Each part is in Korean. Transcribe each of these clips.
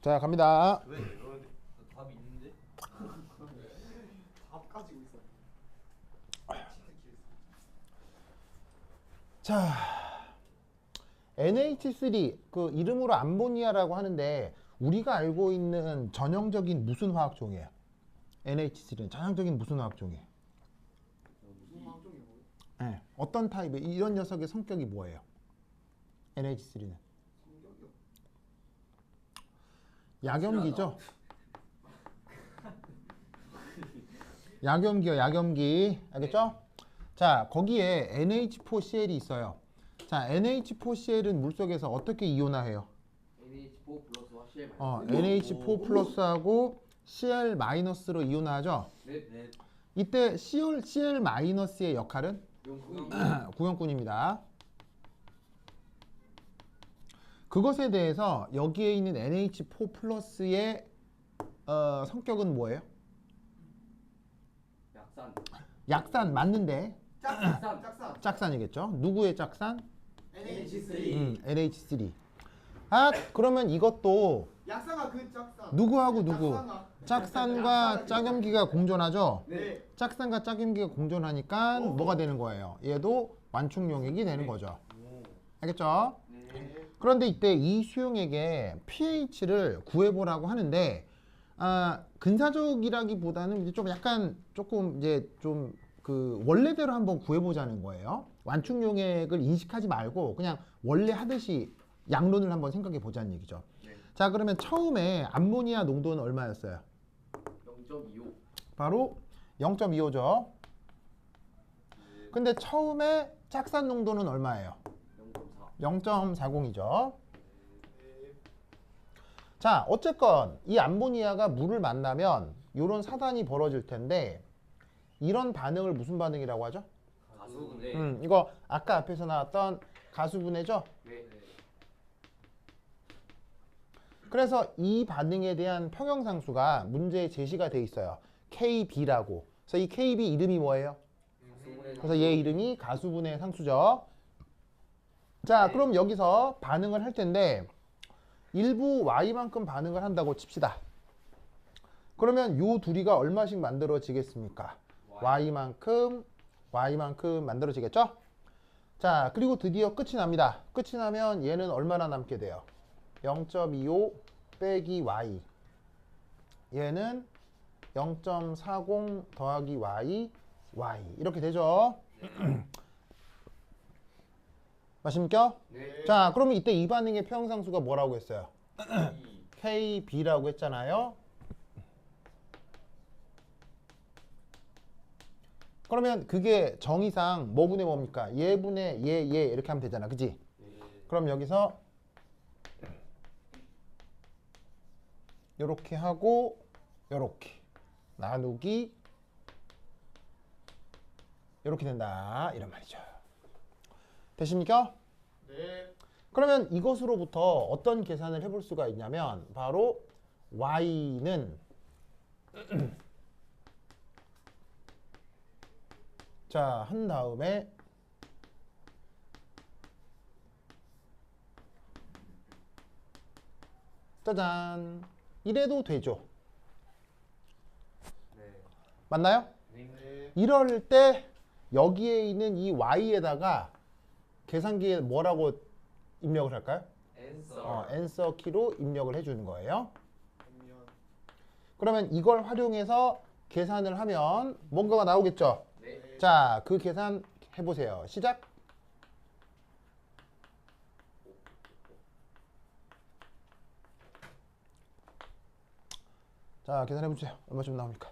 자 갑니다. 왜 이러는데? 답이 있는데? 답 가지고 있어. 자 NH3 그 이름으로 암모니아라고 하는데 우리가 알고 있는 전형적인 무슨 화학 종이에요? NH3는 전형적인 무슨 화학 종이에요? 네. 어떤 타입의 이런 녀석의 성격이 뭐예요? NH3는 성격이요. 약염기죠. 약염기요, 약염기. 알겠죠? 자, 거기에 NH4Cl이 있어요. 자, NH4Cl은 물속에서 어떻게 이온화해요? NH4 플러스와 CL 마이너스. 어, NH4 플러스하고 Cl 마이너스로 이온화하죠. 네. 네. 이때 Cl, Cl 마이너스의 역할은. 구형꾼입니다. 그것에 대해서 여기에 있는 NH4 플러스의 어, 성격은 뭐예요? 약산. 약산 맞는데 짝산. 짝산. 짝산이겠죠? 누구의 짝산? NH3. 음, NH3. 아 그러면 이것도 약산과 그 짝산. 누구하고 누구? 짝산과- 짝산과 약산과 짝염기가 공존하죠? 네. 짝산과 짝염기가 공존하니까 뭐가 되는 거예요? 얘도 완충 용액이 되는 거죠. 알겠죠? 네. 그런데 이때 이 수용액의 pH를 구해보라고 하는데 아, 근사적이라기보다는 이제 좀 약간 조금 이제 좀 그 원래대로 한번 구해보자는 거예요. 완충 용액을 인식하지 말고 그냥 원래 하듯이 양론을 한번 생각해 보자는 얘기죠. 네. 자 그러면 처음에 암모니아 농도는 얼마였어요? 0.25. 바로 0.25죠. 근데 처음에 짝산 농도는 얼마예요? 0.4. 0.40이죠. 자, 어쨌건 이 암모니아가 물을 만나면 이런 사단이 벌어질 텐데 이런 반응을 무슨 반응이라고 하죠? 가수분해. 음, 이거 아까 앞에서 나왔던 가수분해죠. 네. 그래서 이 반응에 대한 평형상수가 문제에 제시가 돼 있어요. KB라고. 그래서 이 KB 이름이 뭐예요? 가수분해. 그래서 얘 이름이 가수분해 상수죠. 자, 그럼 여기서 반응을 할 텐데 일부 y만큼 반응을 한다고 칩시다. 그러면 요 둘이가 얼마씩 만들어지겠습니까? y만큼 y만큼 만들어지겠죠? 자, 그리고 드디어 끝이 납니다. 끝이 나면 얘는 얼마나 남게 돼요? 0.25 빼기 y. 얘는 0.40 더하기 y, y. 이렇게 되죠? 맞습니까? 네. 자, 그러면 이때 이 반응의 평상수가 뭐라고 했어요? 이. KB라고 했잖아요. 그러면 그게 정의상 뭐분의 뭡니까? 얘분의 얘, 얘 이렇게 하면 되잖아. 그지? 네. 그럼 여기서 요렇게 하고 요렇게 나누기 요렇게 된다. 이런 말이죠. 되십니까? 네. 그러면 이것으로부터 어떤 계산을 해볼 수가 있냐면 바로 y는 자 한 다음에 짜잔 이래도 되죠 네. 맞나요? 네. 이럴 때 여기에 있는 이 y에다가 계산기에 뭐라고 입력을 할까요? 앤서. 어, answer 키로 입력을 해주는 거예요. 그러면 이걸 활용해서 계산을 하면 뭔가가 나오겠죠. 네. 자, 그 계산 해보세요. 시작. 자, 계산해보세요. 얼마쯤 나옵니까?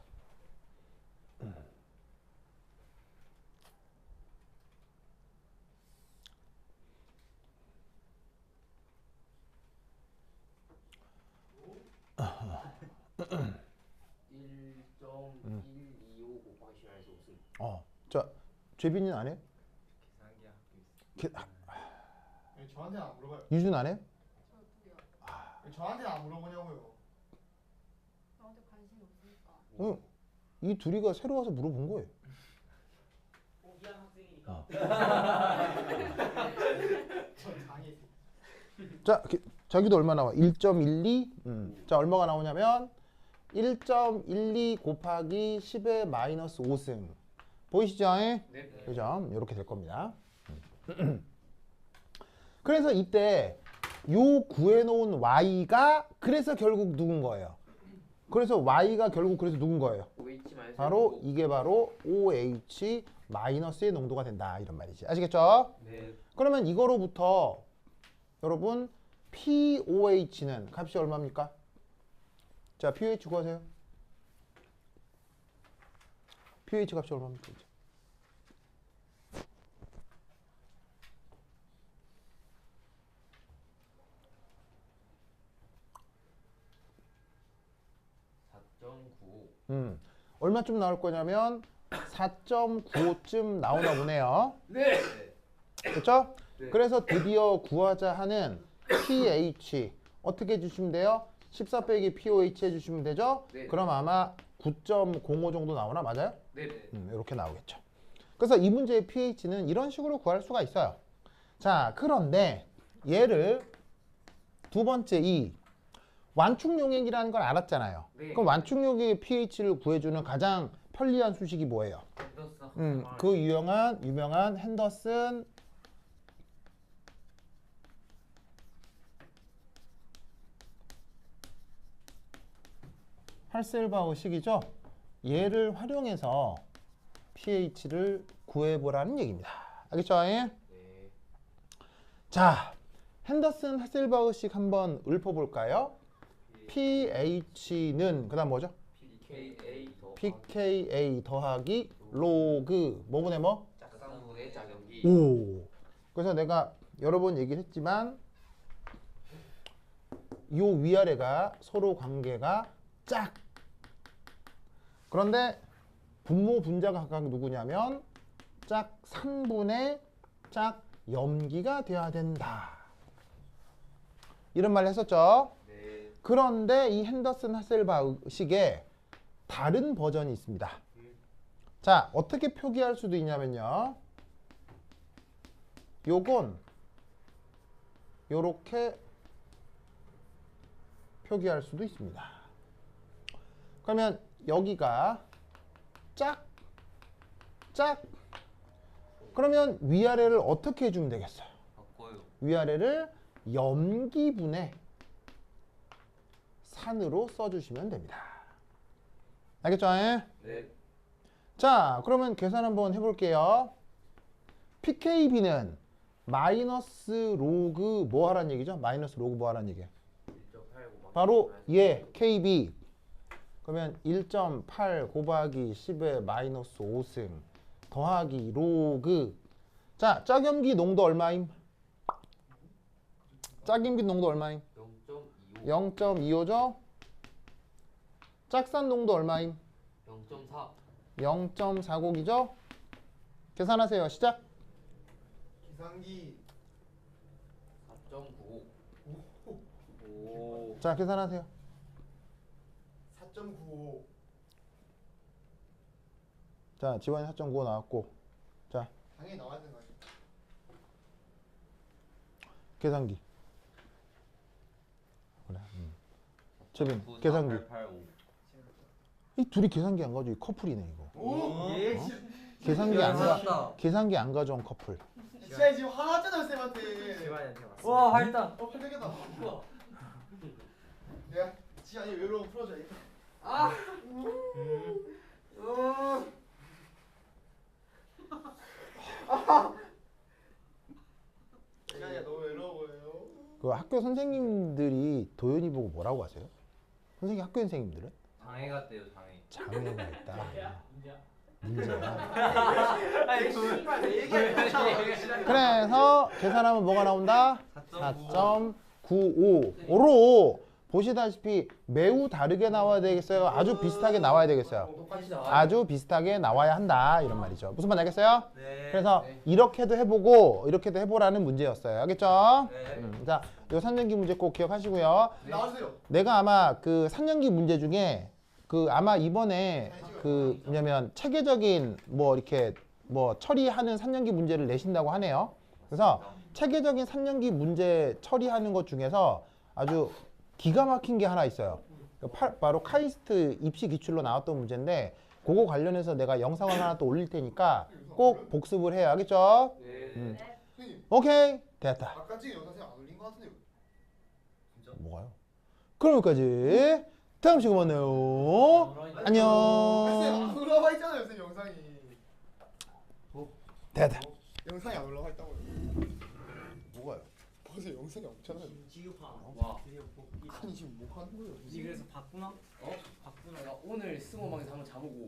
일 점 일이오 곱하기 시간에서 웃음. 어, 자, 죄빈이는 안 해요? 계산기 학교 있어. 게- 아, 왜 저한테는 안 물어봐요? 유준 안 해요? 왜 저한테는 안 물어보냐고요? 나한테 관심이 없으니까. 응. 이 둘이가 새로 와서 물어본 거예요. 학생이니까. 어. 전 장애. 자, 게- 저기도 얼마 나와? 1.12. 음. 자, 얼마가 나오냐면 1.12 곱하기 10의 마이너스 5승. 보이시죠? 네. 그죠? 이렇게 될 겁니다. 그래서 이때 요 구해놓은 y가 그래서 결국 누군 거예요? 그래서 y가 결국 그래서 누군 거예요? 바로 이게 바로 OH 마이너스의 농도가 된다 이런 말이지. 아시겠죠? 네. 그러면 이거로부터 여러분 POH는 값이 얼마입니까? 자, POH 구하세요. POH 값이 얼마입니까? 음, 얼마쯤 나올 거냐면 4.95쯤 나오나 보네요. 네. 그렇죠? 네. 그래서 드디어 구하자 하는 pH 어떻게 해 주시면 돼요? 14 빼기 POH 해 주시면 되죠? 네. 그럼 아마 9.05 정도 나오나 맞아요? 네네. 음, 이렇게 나오겠죠. 그래서 이 문제의 pH는 이런 식으로 구할 수가 있어요. 자, 그런데 얘를 두 번째 이 완충 용액이라는 걸 알았잖아요. 네. 그럼 완충 용액의 pH를 구해주는 가장 편리한 수식이 뭐예요? 음, 그 유명한 유명한 핸더슨 할셀바우식이죠. 얘를 활용해서 pH를 구해보라는 얘기입니다. 알겠죠? 예? 네. 자, 핸더슨 하셀바우식 한번 읊어볼까요? pH는 그 다음 뭐죠? PKA 더 pKa 더하기 로그 뭐분의 뭐? 짝상분의 작용기. 오. 그래서 내가 여러 번 얘기를 했지만 요 위아래가 서로 관계가 짝. 그런데 분모 분자가 각각 누구냐면 짝 3분의 짝 염기가 돼야 된다. 이런 말 했었죠. 네. 그런데 이 핸더슨 하셀바식에 다른 버전이 있습니다. 자, 어떻게 표기할 수도 있냐면요. 요건 요렇게 표기할 수도 있습니다. 그러면 여기가 짝, 짝. 그러면 위아래를 어떻게 해주면 되겠어요? 위아래를 염기분의 산으로 써주시면 됩니다. 알겠죠? 예? 네. 자, 그러면 계산 한번 해볼게요. PKB는 마이너스 로그 뭐 하란 얘기죠? 마이너스 로그 뭐 하란? 1.8 바로 예, KB. 그러면 1.8 곱하기 10의 마이너스 5승 더하기 로그. 자, 짝염기 농도 얼마임? 짝염기 농도 얼마임? 0.25. 0.25죠? 짝산 농도 얼마임? 0.4. 0.40이죠? 계산하세요. 시작. 기상기 4.95. 오. 자, 계산하세요. 4.95 자, 지원이 4.95 나왔고. 자, 당연히 나와야 되는 거 아니야? 계산기. 그래. 음. 재빈, 계산기. 885. 이 둘이 계산기 안 가져. 이 커플이네, 이거. 오! 예. 계산기 안 가, 다 계산기 안 가져온 커플. 진짜 지금 화났잖아 쌤한테 시간한테 왔어. 와, 활당. 어 팔되겠다 야 지안이 외로움 풀어줘야 겠다 아. 지안이야 너무 외로워 보여요 그 학교 선생님들이 도현이 보고 뭐라고 하세요? 선생님 학교 선생님들은 장애 같대요, 장애. 장애가 있다. 문제야. 아니, 그 그래서 계산하면 뭐가 나온다? 4.95로 보시다시피 매우 다르게 나와야 되겠어요? 아주 비슷하게 나와야 되겠어요? 나와. 아주 비슷하게 나와야 한다 이런 말이죠. 무슨 말 알겠어요? 네. 그래서 이렇게도 해보고 이렇게도 해보라는 문제였어요. 알겠죠? 네. 음, 자, 요 3년기 문제 꼭 기억하시고요. 나와주세요 내가 아마 그 3년기 문제 중에 그 아마 이번에 그 뭐냐면 체계적인 뭐 이렇게 뭐 처리하는 3년기 문제를 내신다고 하네요. 그래서 체계적인 3년기 문제 처리하는 것 중에서 아주 기가 막힌 게 하나 있어요. 그 파- 바로 카이스트 입시 기출로 나왔던 문제인데 그거 관련해서 내가 영상을 하나 또 올릴 테니까 꼭 복습을 해야 하겠죠? 네. 음. 선생님 오케이 됐다. 아까 찍은 영상 안 올린 거 같은데요. 진짜? 뭐가요? 그럼 여기까지 다음 시간에 만나요. 선생님 안녕. 안 올라와 있잖아요 선생님 영상이. 됐다. 영상이 안 올라와 있다고요. 뭐가요? 보세요 영상이 없잖아요. 지급파. 지금 뭐 하는 거예요? 니 그래서 봤구나? 어? 봤구나. 나 오늘 스모방에서 한번 자보고